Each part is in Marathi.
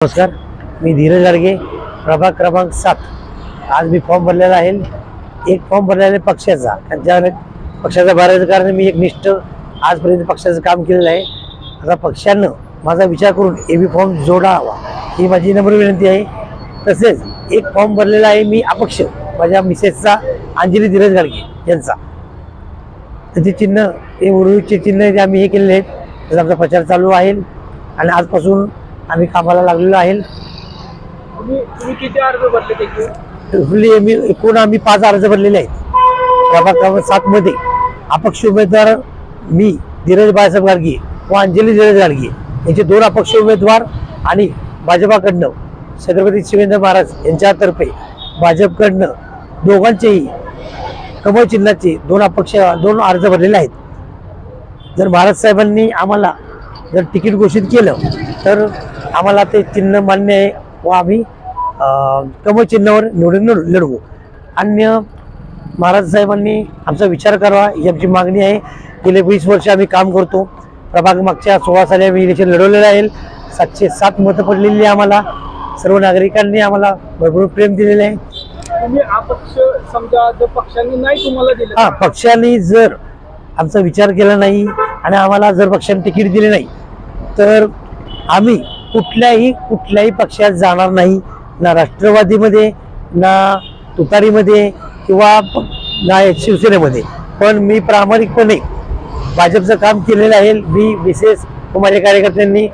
नमस्कार मी धीरज गाडगे प्रभाग क्रमांक सात. आज मी फॉर्म भरलेला आहे. एक फॉर्म भरलेला आहे पक्षाचा. आणि त्या पक्षाचा भरायचं कारण मी एक निष्ठ आजपर्यंत पक्षाचं काम केलेलं आहे. आता पक्षानं माझा विचार करून ए बी फॉर्म जोडावा ही माझी नम्र विनंती आहे. तसेच एक फॉर्म भरलेला आहे मी अपक्ष माझ्या मिसेसचा अंजली धीरज गाडगे यांचा. त्याचे चिन्ह हे उर्वीचे चिन्ह जे आम्ही हे केलेले आहेत त्याचा आमचा प्रचार चालू आहे. आणि आजपासून आम्ही कामाला लागलेलो आहे. आम्ही एकूण आम्ही पाच अर्ज भरलेले आहेत. प्रभाग क्रमांक सात मध्ये. अपक्ष उमेदवार मी धीरज बाळासाहेब गाडगे व अंजली धीरज गाडगे. यांचे दोन अपक्ष उमेदवार आणि भाजपाकडनं छत्रपती शिवेंद्र महाराज यांच्यातर्फे भाजपकडनं दोघांचेही कमळ चिन्हाचे दोन अपक्ष दोन अर्ज भरलेले आहेत. जर महाराज साहेबांनी आम्हाला जर तिकीट घोषित केलं तर आम्हाला ते चिन्ह मान्य आहे व आम्ही कमळ चिन्हावर निवडून लढ- लढवू. अन्य महाराज साहेबांनी आमचा विचार करावा ही आमची मागणी आहे. गेले वीस वर्ष आम्ही काम करतो. प्रभाग मागच्या सोळा साली आम्ही इलेक्शन लढवलेलं आहे. सातशे सात मतं पडलेली आहे आम्हाला. सर्व नागरिकांनी आम्हाला भरपूर प्रेम दिलेलं आहे. दिलं. हा पक्षाने जर आमचा विचार केला नाही आणि आम्हाला जर पक्षाने तिकीट दिले नाही तर आम्ही कुठल्याही कुठल्याही पक्षात जाणार नाही. ना राष्ट्रवादीमध्ये ना तुतारीमध्ये किंवा ना शिवसेनेमध्ये. पण मी प्रामाणिकपणे भाजपचं काम केलेलं आहे. मी विशेष माझ्या कार्यकर्त्यांनी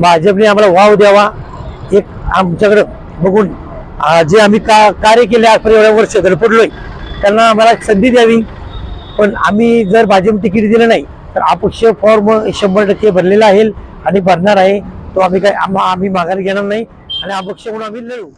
भाजपने आम्हाला वाव द्यावा. एक आमच्याकडं बघून जे आम्ही का कार्य केले आजपर्यंत एवढ्या वर्ष धडपडलोय त्यांना आम्हाला एक संधी द्यावी. पण आम्ही जर भाजप तिकीट दिलं नाही तर अपक्ष फॉर्म शंभर टक्के भरलेला आहे. आणि भरणार आहे तो आम्ही काय आम्ही माघार घेणार नाही आणि अपक्ष म्हणून आम्ही लढू.